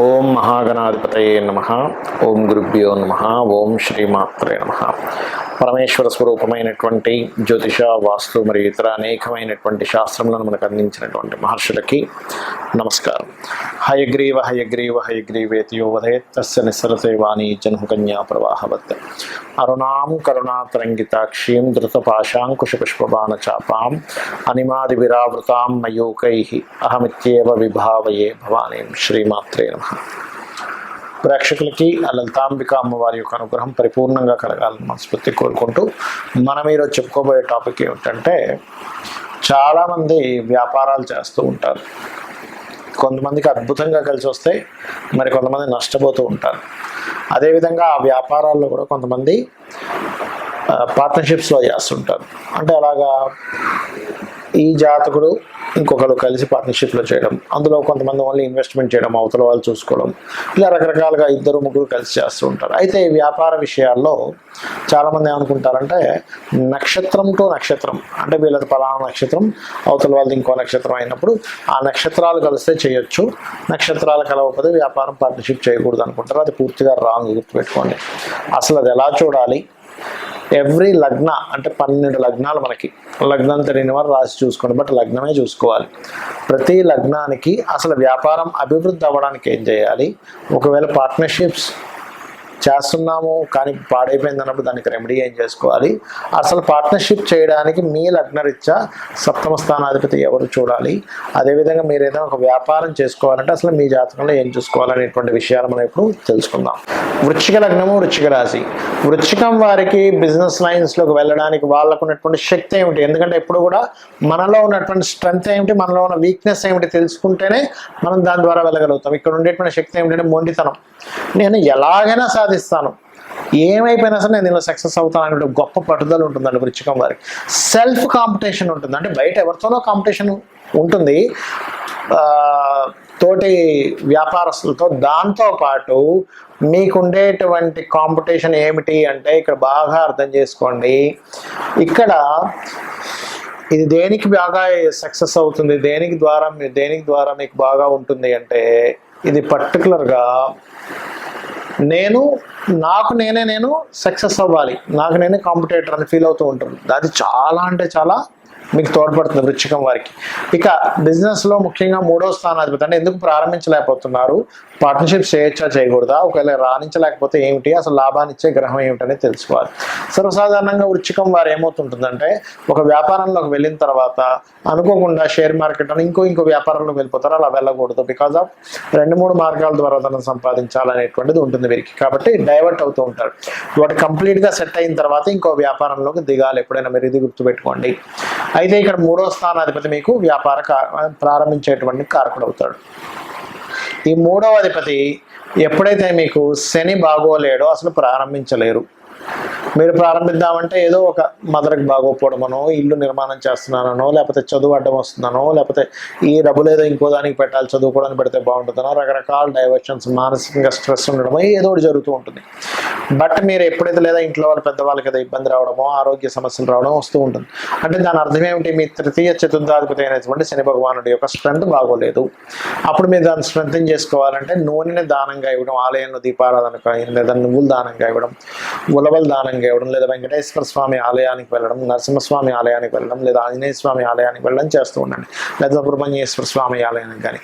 ఓం మహాగణాధిపతయే నమ ఓం గురుభ్యో నమ ఓం శ్రీమాత్రే నమ పరమేశ్వర స్వరూపమైనటువంటి జ్యోతిష వాస్తు మరియు ఇతర అనేకమైనటువంటి శాస్త్రములను మనకు అందించినటువంటి మహర్షులకి నమస్కారం. హయగ్రీవ హయగ్రీవ హయగ్రీవేతి యోవధే తస్య నిస్సరతే వాణి జన్మకన్యా ప్రవాహవత్. అరుణాం కరుణాతరంగితాక్షీం ధృతపాశాంకుశపుష్పబాణ చాపాం అనిమాది విరావృతాం మయూకై. అహమిత్యేవ విభావయే భవానీం. శ్రీమాత్రే నమ. ప్రేక్షకులకి ఆ లలితాంబిక అమ్మవారి యొక్క అనుగ్రహం పరిపూర్ణంగా కలగాలని మనస్ఫూర్తి కోరుకుంటూ మనం ఈరోజు చెప్పుకోబోయే టాపిక్ ఏమిటంటే చాలామంది వ్యాపారాలు చేస్తూ ఉంటారు. కొంతమందికి అద్భుతంగా కలిసి వస్తే మరి కొంతమంది నష్టపోతూ ఉంటారు. అదేవిధంగా ఆ వ్యాపారాల్లో కూడా కొంతమంది పార్ట్నర్షిప్స్లో చేస్తుంటారు. అంటే అలాగా ఈ జాతకుడు ఇంకొకరు కలిసి పార్ట్నర్షిప్లో చేయడం అందులో కొంతమంది ఓన్లీ ఇన్వెస్ట్మెంట్ చేయడం అవతల వాళ్ళు చూసుకోవడం ఇలా రకరకాలుగా ఇద్దరు ముగ్గురు కలిసి చేస్తూ ఉంటారు. అయితే ఈ వ్యాపార విషయాల్లో చాలామంది ఏమనుకుంటారంటే నక్షత్రం టు నక్షత్రం అంటే వీళ్ళది పలానా నక్షత్రం అవతల వాళ్ళది ఇంకో నక్షత్రం అయినప్పుడు ఆ నక్షత్రాలు కలిస్తే చేయొచ్చు నక్షత్రాలు కలవకపోతే వ్యాపారం పార్ట్నర్షిప్ చేయకూడదు అనుకుంటారు. అది పూర్తిగా రాంగ్ గుర్తుపెట్టుకోండి. అసలు అది ఎలా చూడాలి? ఎవ్రీ లగ్న అంటే పన్నెండు లగ్నాలు మనకి. లగ్నం తెలియని వారు రాసి చూసుకోండి బట్ లగ్నమే చూసుకోవాలి. ప్రతి లగ్నానికి అసలు వ్యాపారం అభివృద్ధి అవ్వడానికి ఏం చేయాలి? ఒకవేళ పార్ట్నర్షిప్స్ చేస్తున్నాము కానీ పాడైపోయింది అన్నప్పుడు దానికి రెమెడీ ఏం చేసుకోవాలి? అసలు పార్ట్నర్షిప్ చేయడానికి మీ లగ్నరీత్యా సప్తమ స్థానాధిపతి ఎవరు చూడాలి? అదేవిధంగా మీరు ఏదైనా ఒక వ్యాపారం చేసుకోవాలంటే అసలు మీ జాతకంలో ఏం చూసుకోవాలనేటువంటి విషయాలు మనం ఇప్పుడు తెలుసుకుందాం. వృచ్చిక లగ్నము వృచ్చిక రాశి. వృచ్చికం వారికి బిజినెస్ లైన్స్లోకి వెళ్ళడానికి వాళ్ళకు ఉన్నటువంటి శక్తి ఏమిటి? ఎందుకంటే ఎప్పుడు కూడా మనలో ఉన్నటువంటి స్ట్రెంగ్త్ ఏమిటి? మనలో ఉన్న వీక్నెస్ ఏమిటి? తెలుసుకుంటేనే మనం దాని ద్వారా వెళ్ళగలుగుతాం. ఇక్కడ ఉండేటువంటి శక్తి ఏమిటంటే మొండితనం. నేను ఎలాగైనా సాధిస్తాను ఏమైపోయినా సరే నేను దీనిలో సక్సెస్ అవుతాను అనే గొప్ప పట్టుదల ఉంటుందండి వృచ్చికం వారికి సెల్ఫ్ కాంపిటీషన్ ఉంటుంది. అంటే బయట ఎవరితోనో కాంపిటీషన్ ఉంటుంది. తోటి వ్యాపారస్తులతో దాంతో పాటు మీకు కాంపిటీషన్ ఏమిటి అంటే ఇక్కడ బాగా అర్థం చేసుకోండి. ఇక్కడ ఇది దేనికి బాగా సక్సెస్ అవుతుంది? దేనికి ద్వారా దేనికి ద్వారా మీకు బాగా ఉంటుంది అంటే ఇది పర్టికులర్గా నేను నాకు నేనే నేను సక్సెస్ అవ్వాలి. నాకు నేనే కాంపిటేటర్ అని ఫీల్ అవుతూ ఉంటాను అది చాలా అంటే చాలా మీకు తోడ్పడుతుంది వృచ్చికం వారికి. ఇక బిజినెస్లో ముఖ్యంగా మూడో స్థానాధిపతి అంటే ఎందుకు ప్రారంభించలేకపోతున్నారు? పార్ట్నర్షిప్ చేయొచ్చా చేయకూడదా? ఒకవేళ రాణించలేకపోతే ఏమిటి? అసలు లాభాన్ని ఇచ్చే గ్రహం ఏమిటని తెలుసుకోవాలి. సర్వసాధారణంగా వృచ్చికం వారు ఏమవుతుంటుందంటే ఒక వ్యాపారంలోకి వెళ్ళిన తర్వాత అనుకోకుండా షేర్ మార్కెట్ అని ఇంకో ఇంకో వ్యాపారంలోకి వెళ్ళిపోతారు. అలా వెళ్ళకూడదు. బికాజ్ ఆఫ్ రెండు మూడు మార్గాల ద్వారా ధనం సంపాదించాలనేటువంటిది ఉంటుంది వీరికి. కాబట్టి డైవర్ట్ అవుతూ ఉంటారు. వాటి కంప్లీట్గా సెట్ అయిన తర్వాత ఇంకో వ్యాపారంలోకి దిగాలి. ఎప్పుడైనా మీరు ఇది గుర్తుపెట్టుకోండి. అయితే ఇక్కడ మూడో స్థానాధిపతి మీకు వ్యాపార ప్రారంభించేటువంటి కారకుడు అవుతాడు. ఈ మూడవ అధిపతి ఎప్పుడైతే మీకు శని బాగోలేడో అసలు ప్రారంభించలేరు. మీరు ప్రారంభిద్దామంటే ఏదో ఒక మదరకు బాగోపోవడమనో ఇల్లు నిర్మాణం చేస్తున్నానో లేకపోతే చదువు అడ్డం వస్తున్నానో లేకపోతే ఈ డబ్బులు ఏదో ఇంకో దానికి పెట్టాలి చదువుకోవడానికి పెడితే బాగుంటుందనో రకరకాల డైవర్షన్స్ మానసికంగా స్ట్రెస్ ఉండడమో ఏదో ఒకటి జరుగుతూ ఉంటుంది. బట్ మీరు ఎప్పుడైతే లేదా ఇంట్లో వాళ్ళు పెద్దవాళ్ళకి ఏదో ఇబ్బంది రావడమో ఆరోగ్య సమస్యలు రావడం వస్తూ ఉంటుంది. అంటే దాని అర్థం ఏమిటి? మీ తృతీయ చతుర్థాధిపతి అయినటువంటి శని భగవానుడి యొక్క స్ట్రెంత్ బాగోలేదు. అప్పుడు మీరు దాన్ని స్ట్రెంగ్ చేసుకోవాలంటే నూనెని దానంగా ఇవ్వడం ఆలయంలో దీపారాధన కానీ లేదా నువ్వులు దానంగా ఇవ్వడం ఉలవలు దానంగా ఇవ్వడం లేదా వెంకటేశ్వర స్వామి ఆలయానికి వెళ్ళడం నరసింహస్వామి ఆలయానికి వెళ్ళడం లేదా ఆంజనేయ స్వామి ఆలయానికి వెళ్ళడం చేస్తూ ఉండండి. లేదా సుబ్రహ్మణ్యేశ్వర స్వామి ఆలయానికి కానీ.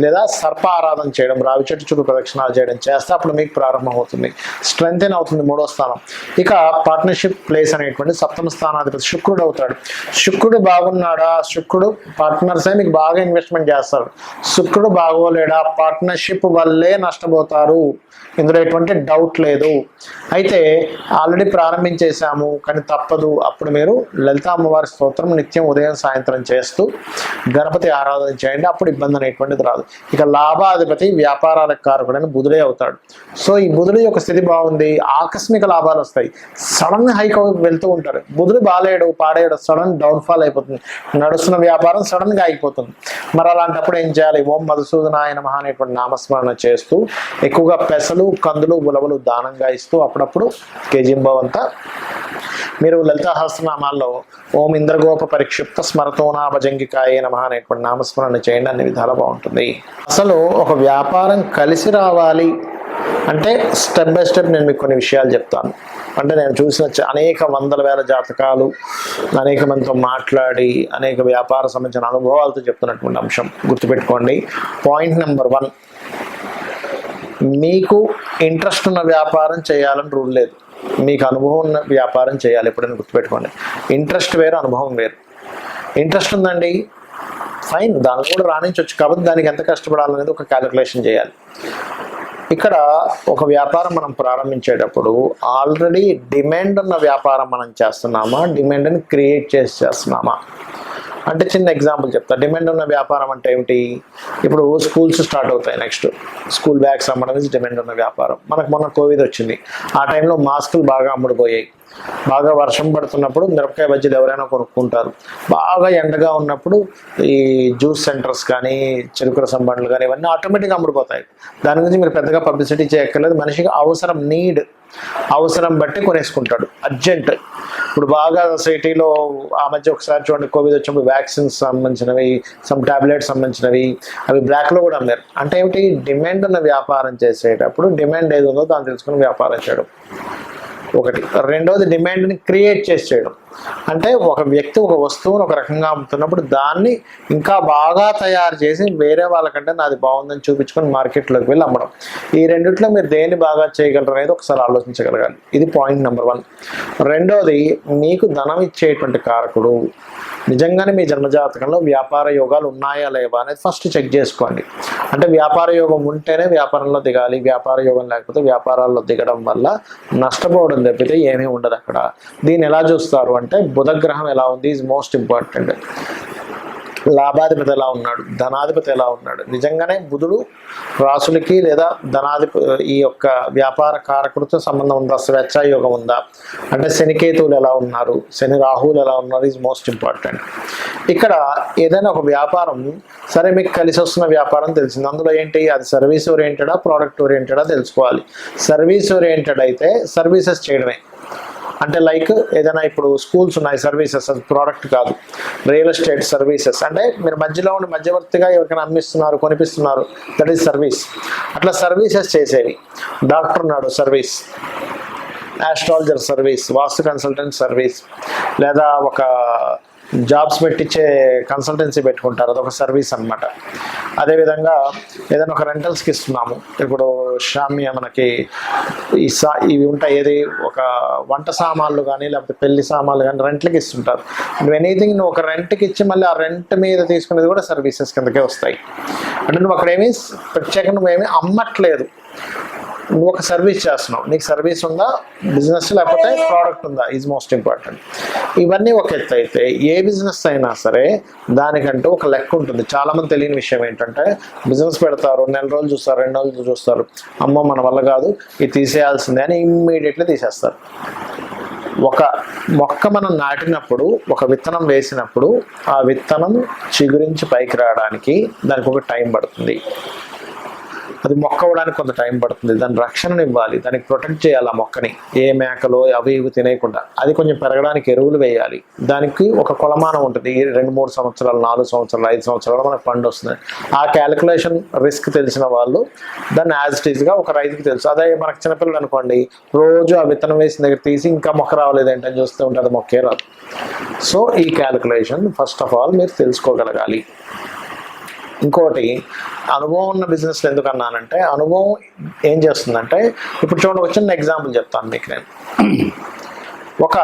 లేదా సర్ప ఆరాధన చేయడం రావి చెట్టు చుట్టూ ప్రదక్షిణాలు చేయడం చేస్తే అప్పుడు మీకు ప్రారంభం అవుతుంది స్ట్రెంగ్ అవుతుంది మూడో స్థానం. ఇక పార్ట్నర్షిప్ ప్లేస్ అనేటువంటి సప్తమ స్థానాధిపతి శుక్రుడు అవుతాడు. శుక్రుడు బాగున్నాడా? శుక్రుడు పార్ట్నర్సే మీకు బాగా ఇన్వెస్ట్మెంట్ చేస్తారు. శుక్రుడు బాగోలేడా? పార్ట్నర్షిప్ వల్లే నష్టపోతారు. ఇందులో ఎటువంటి డౌట్ లేదు. అయితే ఆల్రెడీ ప్రారంభించేశాము కానీ తప్పదు. అప్పుడు మీరు లలిత అమ్మవారి స్తోత్రం నిత్యం ఉదయం సాయంత్రం చేస్తూ గణపతి ఆరాధన చేయండి. అప్పుడు ఇబ్బంది అనేటువంటిది రాదు. ఇక లాభాధిపతి వ్యాపారాలకు కారకుడని బుధుడే అవుతాడు. సో ఈ బుధుడి యొక్క స్థితి బాగుంది. ఆకస్మిక లాభాలు వస్తాయి. సడన్ హైక్ వెళ్తూ ఉంటారు. బుధుడు బాలేడు పాడేయడు సడన్ డౌన్ఫాల్ అయిపోతుంది. నడుస్తున్న వ్యాపారం సడన్గా అయిపోతుంది. మరి అలాంటప్పుడు ఏం చేయాలి? ఓం మధుసూదన ఆయన మహా అనేటువంటి నామస్మరణ చేస్తూ ఎక్కువగా పెసలు కందులు ఉలవలు దానంగా ఇస్తూ అప్పుడప్పుడు కేజీంబావ్ అంతా మీరు లలితాహస్రనామాల్లో ఓం ఇంద్రగోప పరిక్షిప్త స్మరతోనాభజంగికాయ నమ అనేటువంటి నామస్మరణ చేయండి. అన్ని విధాలు బాగుంటుంది. అసలు ఒక వ్యాపారం కలిసి రావాలి అంటే స్టెప్ బై స్టెప్ నేను మీకు కొన్ని విషయాలు చెప్తాను. అంటే నేను చూసిన అనేక వందల వేల జాతకాలు అనేక మందితో మాట్లాడి అనేక వ్యాపార సంబంధించిన అనుభవాలతో చెప్తున్నటువంటి అంశం గుర్తుపెట్టుకోండి. పాయింట్ నెంబర్ వన్ మీకు ఇంట్రెస్ట్ ఉన్న వ్యాపారం చేయాలని రూల్ లేదు. మీకు అనుభవం ఉన్న వ్యాపారం చేయాలి ఎప్పుడైనా గుర్తుపెట్టుకోండి. ఇంట్రెస్ట్ వేరు అనుభవం వేరు. ఇంట్రెస్ట్ ఉందండి ఫైన్ దాని కూడా రాణించవచ్చు కాబట్టి దానికి ఎంత కష్టపడాలనేది ఒక క్యాలిక్యులేషన్ చేయాలి. ఇక్కడ ఒక వ్యాపారం మనం ప్రారంభించేటప్పుడు ఆల్రెడీ డిమాండ్ ఉన్న వ్యాపారం మనం చేస్తున్నామా? డిమాండ్ని క్రియేట్ చేసి చేస్తున్నామా? అంటే చిన్న ఎగ్జాంపుల్ చెప్తా. డిమాండ్ ఉన్న వ్యాపారం అంటే ఏమిటి? ఇప్పుడు స్కూల్స్ స్టార్ట్ అవుతాయి నెక్స్ట్ స్కూల్ బ్యాగ్స్ అమ్మడం ఇస్ డిమాండ్ ఉన్న వ్యాపారం. మనకు మొన్న కోవిడ్ వచ్చింది. ఆ టైంలో మాస్కులు బాగా అమ్ముడుపోయాయి. బాగా వర్షం పడుతున్నప్పుడు మిరపకాయ బజ్జీలు ఎవరైనా కొనుక్కుంటారు. బాగా ఎండగా ఉన్నప్పుడు ఈ జ్యూస్ సెంటర్స్ కానీ చిరుకుర సంబంధాలు కానీ ఇవన్నీ ఆటోమేటిక్గా అమ్ముడుపోతాయి. దాని గురించి మీరు పెద్దగా పబ్లిసిటీ చేయక్కర్లేదు. మనిషికి అవసరం నీడ్ అవసరం బట్టి కొనేసుకుంటాడు. అర్జెంట్ ఇప్పుడు బాగా సిటీలో ఆ మధ్య ఒకసారి చూడండి కోవిడ్ వచ్చినప్పుడు వ్యాక్సిన్స్ సంబంధించినవి సమ్ టాబ్లెట్స్ సంబంధించినవి అవి బ్లాక్లో కూడా అమ్మారు. అంటే ఏమిటి? డిమాండ్ ఉన్న వ్యాపారం చేసేటప్పుడు డిమాండ్ ఏది ఉందో దాన్ని తెలుసుకుని వ్యాపారం చేయడం. ఒకటి. రెండవది డిమాండ్ని క్రియేట్ చేసి చేయడం. అంటే ఒక వ్యక్తి ఒక వస్తువును ఒక రకంగా అమ్ముతున్నప్పుడు దాన్ని ఇంకా బాగా తయారు చేసి వేరే వాళ్ళకంటే నాది బాగుందని చూపించుకొని మార్కెట్లోకి వెళ్ళి అమ్మడం. ఈ రెండిట్లో మీరు దేన్ని బాగా చేయగలరు అనేది ఒకసారి ఆలోచించగలగాలి. ఇది పాయింట్ నెంబర్ వన్. రెండవది మీకు ధనం ఇచ్చేటువంటి కారకుడు నిజంగానే మీ జన్మజాతకంలో వ్యాపార యోగాలు ఉన్నాయా లేవా అనేది ఫస్ట్ చెక్ చేసుకోండి. అంటే వ్యాపార యోగం ఉంటేనే వ్యాపారంలో దిగాలి వ్యాపార యోగం లేకపోతే వ్యాపారాల్లో దిగడం వల్ల నష్టపోవడం తప్పితే ఏమీ ఉండదు అక్కడ. దీన్ని ఎలా చూస్తారు అంటే బుధగ్రహం ఎలా ఉంది ఈజ్ మోస్ట్ ఇంపార్టెంట్ లాభాధిపతి ఎలా ఉన్నాడు? ధనాధిపతి ఎలా ఉన్నాడు? నిజంగానే బుధుడు రాసులకి లేదా ధనాధిప ఈ యొక్క వ్యాపార కారకుడితో సంబంధం ఉందా? స్వేచ్ఛ యోగం ఉందా? అంటే శనికేతువులు ఎలా ఉన్నారు? శని రాహువులు ఎలా ఉన్నారు? ఈజ్ మోస్ట్ ఇంపార్టెంట్ ఇక్కడ ఏదైనా ఒక వ్యాపారం సరే మీకు కలిసి వస్తున్న వ్యాపారం తెలిసింది. అందులో ఏంటి? అది సర్వీస్ ఓరియంటెడా ప్రోడక్ట్ ఓరియంటెడా తెలుసుకోవాలి. సర్వీస్ ఓరియంటెడ్ అయితే సర్వీసెస్ చేయడమే. అంటే లైక్ ఏదైనా ఇప్పుడు స్కూల్స్ ఉన్నాయి సర్వీసెస్ అది ప్రోడక్ట్ కాదు. రియల్ ఎస్టేట్ సర్వీసెస్ అంటే మీరు మధ్యలో ఉండి మధ్యవర్తిగా ఎవరికైనా అమ్మిస్తున్నారు కొనిపిస్తున్నారు దట్ ఈస్ సర్వీస్ అట్లా సర్వీసెస్ చేసేవి. డాక్టర్ ఉన్నాడు service astrologer service vastu consultant service లేదా ఒక జాబ్స్ పెట్టించే కన్సల్టెన్సీ పెట్టుకుంటారు. అదొక సర్వీస్ అనమాట అదేవిధంగా ఏదైనా ఒక రెంటల్స్కి ఇస్తున్నాము. ఇప్పుడు షామ్య మనకి ఈ సా ఇవి ఉంటాయి. ఏది? ఒక వంట సామాన్లు కానీ లేకపోతే పెళ్ళి సామాన్లు కానీ రెంట్లకి ఇస్తుంటారు. నువ్వు ఎనీథింగ్ నువ్వు ఒక రెంట్కి ఇచ్చి మళ్ళీ ఆ రెంట్ మీద తీసుకునేది కూడా సర్వీసెస్ కిందకే వస్తాయి. అంటే నువ్వు అక్కడ ఏమీ ప్రత్యేకంగా నువ్వేమీ అమ్మట్లేదు. నువ్వు ఒక సర్వీస్ చేస్తున్నావు. నీకు సర్వీస్ ఉందా? బిజినెస్ లేకపోతే ప్రోడక్ట్ ఉందా? ఈజ్ మోస్ట్ ఇంపార్టెంట్ ఇవన్నీ ఒక ఎత్తు అయితే ఏ బిజినెస్ అయినా సరే దానికంటూ ఒక లెక్క ఉంటుంది. చాలా మంది తెలియని విషయం ఏంటంటే బిజినెస్ పెడతారు నెల రోజులు చూస్తారు రెండు రోజులు చూస్తారు. అమ్మో మన వల్ల కాదు ఇది తీసేయాల్సిందే అని ఇమ్మీడియట్లీ తీసేస్తారు. ఒక మొక్క మనం నాటినప్పుడు ఒక విత్తనం వేసినప్పుడు ఆ విత్తనం చిగురించి పైకి రావడానికి దానికి ఒక టైం పడుతుంది. అది మొక్క అవ్వడానికి కొంత టైం పడుతుంది. దాని రక్షణను ఇవ్వాలి. దానికి ప్రొటెక్ట్ చేయాలి ఆ మొక్కని. ఏ మేకలో అవి ఇవి తినేయకుండా. అది కొంచెం పెరగడానికి ఎరువులు వేయాలి. దానికి ఒక కొలమానం ఉంటుంది. రెండు మూడు సంవత్సరాలు నాలుగు సంవత్సరాలు ఐదు సంవత్సరాలు మనకు ఫండ్ వస్తుంది. ఆ క్యాలిక్యులేషన్ రిస్క్ తెలిసిన వాళ్ళు దాన్ని యాజ్ ఇట్ ఈస్గా ఒక రైతుకి తెలుసు. అదే మనకు చిన్నపిల్లలు అనుకోండి రోజు ఆ విత్తనం వేసిన దగ్గర తీసి ఇంకా మొక్క రావలేదు ఏంటని చూస్తూ ఉంటే మొక్కే రాదు. సో ఈ క్యాలిక్యులేషన్ ఫస్ట్ ఆఫ్ ఆల్ మీరు తెలుసుకోగలగాలి. ఇంకోటి అనుభవం ఉన్న బిజినెస్లు ఎందుకు అన్నానంటే అనుభవం ఏం చేస్తుందంటే ఇప్పుడు చూడండి ఒక చిన్న ఎగ్జాంపుల్ చెప్తాను మీకు నేను. ఒక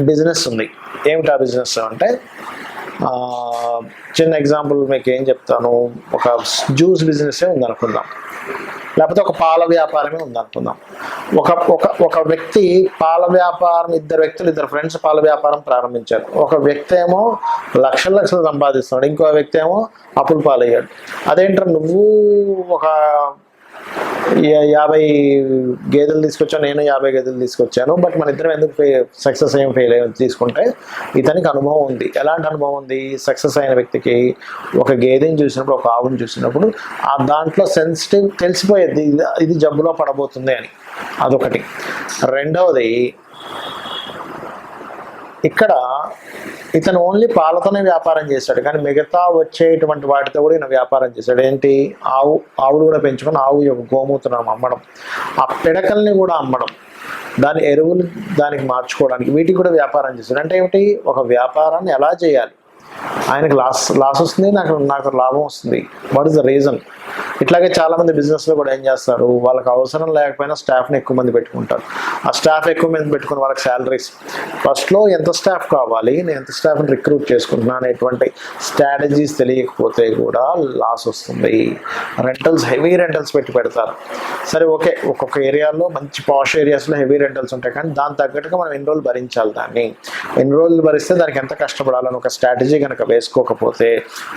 బిజినెస్ ఉంది. ఏమిటి ఆ బిజినెస్ అంటే చిన్న ఎగ్జాంపుల్ మీకు ఏం చెప్తాను. ఒక జ్యూస్ బిజినెస్ ఉందనుకుందాం. లేకపోతే ఒక పాల వ్యాపారమే ఉందనుకుందాం. ఒక ఒక ఒక వ్యక్తి పాల వ్యాపారం ఇద్దరు వ్యక్తులు ఇద్దరు ఫ్రెండ్స్ పాల వ్యాపారం ప్రారంభించారు. ఒక వ్యక్తి ఏమో లక్షల లక్షలు సంపాదిస్తున్నాడు. ఇంకో వ్యక్తి ఏమో అప్పులు పాలయ్యాడు. అదేంటారు నువ్వు ఒక యాభై గేదెలు తీసుకొచ్చాను నేను యాభై గేదెలు తీసుకొచ్చాను బట్ మన ఇద్దరం ఎందుకు సక్సెస్ ఏం ఫెయిల్ అయ్యి తీసుకుంటే ఇతనికి అనుభవం ఉంది. ఎలాంటి అనుభవం ఉంది? సక్సెస్ అయిన వ్యక్తికి ఒక గేదెని చూసినప్పుడు ఒక ఆవుని చూసినప్పుడు ఆ దాంట్లో సెన్సిటివ్ తెలిసిపోయేది ఇది- ఇది జబ్బులో పడబోతుంది అని. అదొకటి. రెండవది ఇక్కడ ఇతను ఓన్లీ పాలతోనే వ్యాపారం చేశాడు కానీ మిగతా వచ్చేటువంటి వాటితో కూడా ఈయన వ్యాపారం చేశాడు. ఏంటి? ఆవు ఆవులు కూడా పెంచుకొని ఆవు యొక్క గోమూత్రం అమ్మడం ఆ పిడకల్ని కూడా అమ్మడం దాని ఎరువులు దానికి మార్చుకోవడానికి వీటికి కూడా వ్యాపారం చేశాడు. అంటే ఏమిటి? ఒక వ్యాపారాన్ని ఎలా చేయాలి? ఆయనకు లాస్ లాస్ వస్తుంది నాకు నాకు లాభం వస్తుంది. వాట్ ఇస్ ద రీజన్ ఇట్లాగే చాలామంది బిజినెస్లో కూడా ఏం చేస్తారు వాళ్ళకి అవసరం లేకపోయినా స్టాఫ్ని ఎక్కువ మంది పెట్టుకుంటారు. ఆ స్టాఫ్ ఎక్కువ మంది పెట్టుకుని వాళ్ళకి శాలరీస్ ఫస్ట్లో ఎంత స్టాఫ్ కావాలి నేను ఎంత స్టాఫ్ని రిక్రూట్ చేసుకుంటున్నాను అనేటువంటి స్ట్రాటజీస్ తెలియకపోతే కూడా లాస్ వస్తుంది. రెంటల్స్ హెవీ రెంటల్స్ పెట్టి పెడతారు. సరే ఓకే ఒక్కొక్క ఏరియాలో మంచి పాష్ ఏరియాస్లో హెవీ రెంటల్స్ ఉంటాయి కానీ దాని తగ్గట్టుగా మనం ఎన్ని రోజులు భరించాలి దాన్ని. ఎన్ని రోజులు భరిస్తే దానికి ఎంత కష్టపడాలని ఒక స్ట్రాటజీ కనుక వేసుకోకపోతే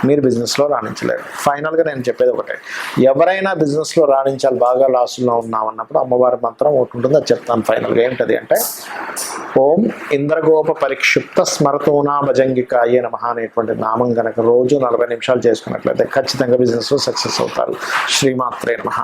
మీరు బిజినెస్లో రాణించలేరు. ఫైనల్గా నేను చెప్పేది ఒకటే. ఎవరైనా బిజినెస్లో రాణించాలి బాగా లాసుల్లో ఉన్నాం అన్నప్పుడు అమ్మవారి మంత్రం ఒకటి ఉంటుంది అది చెప్తాను ఫైనల్గా ఏంటది అంటే ఓం ఇంద్రగోప పరిక్షిప్త స్మరతోనా భజంగికాయ నమః అనేటువంటి నామం కనుక రోజు నలభై నిమిషాలు చేసుకున్నట్లయితే ఖచ్చితంగా బిజినెస్లో సక్సెస్ అవుతారు. శ్రీమాత్రే నమః.